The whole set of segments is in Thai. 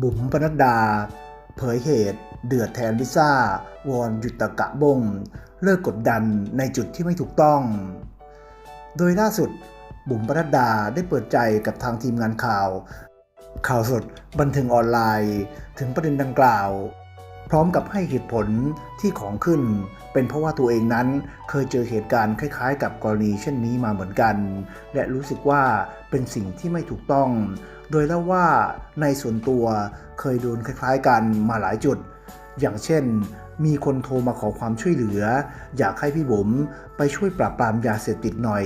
บุ๋มปนัดดา เผยเหตุ เดือดแทนลิซ่าวอนหยุดตะกะบง เลิกกดดันในจุดที่ไม่ถูกต้อง โดยล่าสุด บุ๋มปนัดดาได้เปิดใจกับทางทีมงานข่าว ข่าวสดบันเทิงออนไลน์ ถึงประเด็นดังกล่าว ร้อมกับให้เหตุผลที่ของขึ้น เป็นเพราะว่าตัวเองนั้นเคยเจอเหตุการณ์คล้ายๆ กับกรณีเช่นนี้มาเหมือนกัน และรู้สึกว่าเป็นสิ่งที่ไม่ถูกต้อง โดยเล่าว่าในส่วนตัวเคยโดนคล้ายๆกันมาหลายจุด อย่างเช่น มีคนโทรมาขอความช่วยเหลือ อยากให้พี่บุ๋มไปช่วยปราบปรามยาเสพติดหน่อย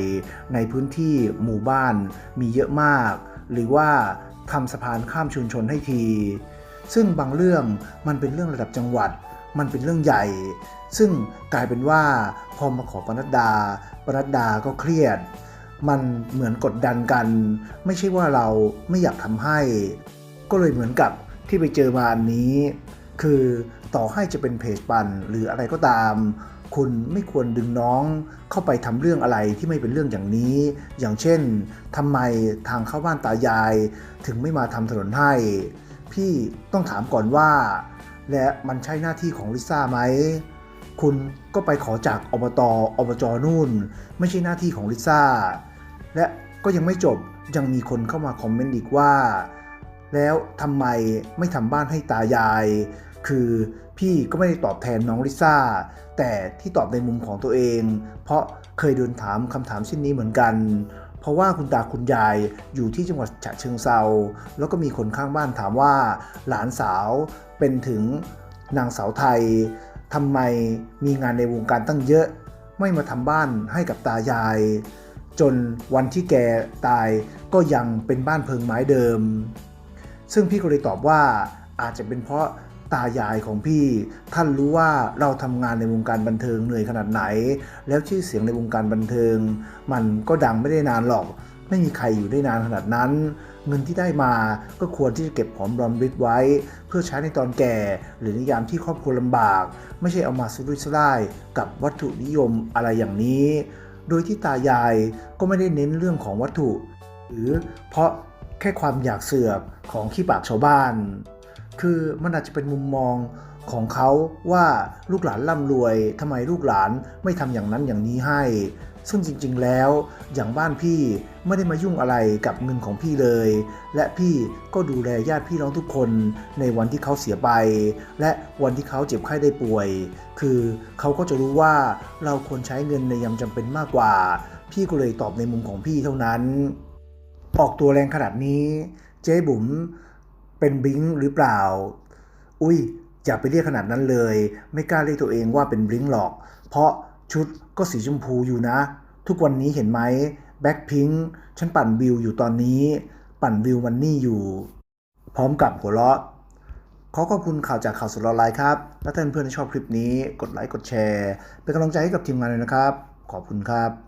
ในพื้นที่หมู่บ้านมีเยอะมาก หรือว่าทำสะพานข้ามชุมชนให้ที ซึ่งบางเรื่องมันเป็นเรื่องระดับจังหวัด มันเป็นเรื่องใหญ่ ซึ่งกลายเป็นว่าพอมาขอปนัดดา ปนัดดาก็เครียด มันเหมือนกดดันกัน ไม่ใช่ว่าเราไม่อยากทำให้ ก็เลยเหมือนกับที่ไปเจอมาอันนี้ คือต่อให้จะเป็นเพจปันหรืออะไรก็ตาม คุณไม่ควรดึงน้องเข้าไปทำเรื่องอะไรที่ไม่เป็นเรื่องอย่างนี้ อย่างเช่นทำไมทางเข้าบ้านตายาย ถึงไม่มาทำถนนให้ พี่ต้องถามก่อนว่า และมันใช่หน้าที่ของลิซ่าไหม คุณก็ไปขอจากอบตอบจนู่น ไม่ใช่หน้าที่ของลิซ่า และก็ยังไม่จบยังมีคนเข้ามาคอมเมนต์อีกว่า แล้วทำไมไม่ทำบ้านให้ตายาย คือพี่ก็ไม่ได้ตอบแทนน้องลิซ่า แต่ที่ตอบในมุมของตัวเอง เพราะเคยโดนถามคำถามเช่นนี้เหมือนกัน เพราะว่าคุณตาคุณยายอยู่ที่จังหวัดฉะเชิงเซาแล้วก็มีคนข้างบ้านถามว่า หลานสาวเป็นถึงนางสาวไทยทำไมมีงานในวงการตั้งเยอะ ไม่มาทำบ้านให้กับตายาย จนวันที่แกตายก็ยังเป็นบ้านเพิงไม้เดิม ซึ่งพี่ก็เลยตอบว่าอาจจะเป็นเพราะ ตายายของพี่ ท่านรู้ว่าเราทำงานในวงการบันเทิงเหนื่อยขนาดไหน แล้วชื่อเสียงในวงการบันเทิง มันก็ดังไม่ได้นานหรอก ไม่มีใครอยู่ได้นานขนาดนั้น เงินที่ได้มาก็ควรที่จะเก็บหอมรอมริบไว้ เพื่อใช้ในตอนแก่ หรือในยามที่ครอบครัวลำบาก ไม่ใช่เอามาสุรุ่ยสุร่ายกับวัตถุนิยมอะไรอย่างนี้ โดยที่ตายายก็ไม่ได้เน้นเรื่องของวัตถุ หรือเพราะแค่ความอยากเสือกของขี้ปากชาวบ้าน คือมันอาจจะเป็นมุมมองของเขาว่าลูกหลานร่ำรวยทำไมลูกหลานไม่ทำอย่างนั้นอย่างนี้ให้ ซึ่งจริงๆแล้วอย่างบ้านพี่ไม่ได้มายุ่งอะไรกับเงินของพี่เลย และพี่ก็ดูแลญาติพี่น้องทุกคนในวันที่เขาเสียไป และวันที่เขาเจ็บไข้ได้ป่วย คือเขาก็จะรู้ว่าเราควรใช้เงินในยามจำเป็นมากกว่า พี่ก็เลยตอบในมุมของพี่เท่านั้น ออกตัวแรงขนาดนี้ เจ๊บุ๋ม เป็นบลิงหรือเปล่า อุ้ยอย่าไปเรียกขนาดนั้นเลย ไม่กล้าเรียกตัวเองว่าเป็นบลิงหรอก เพราะชุดก็สีชมพูอยู่นะ ทุกวันนี้เห็นไหมแบ็คพิงฉันปั่นวิวอยู่ตอนนี้ ปั่นวิวมันนี่อยู่ พร้อมกับหัวเราะขอขอบคุณข่าวจากข่าวสดออนไลน์ครับ และถ้าเพื่อนๆชอบคลิปนี้ กดไลค์ กดแชร์ เป็นกำลังใจให้กับทีมงานเลยนะครับ ขอบคุณครับ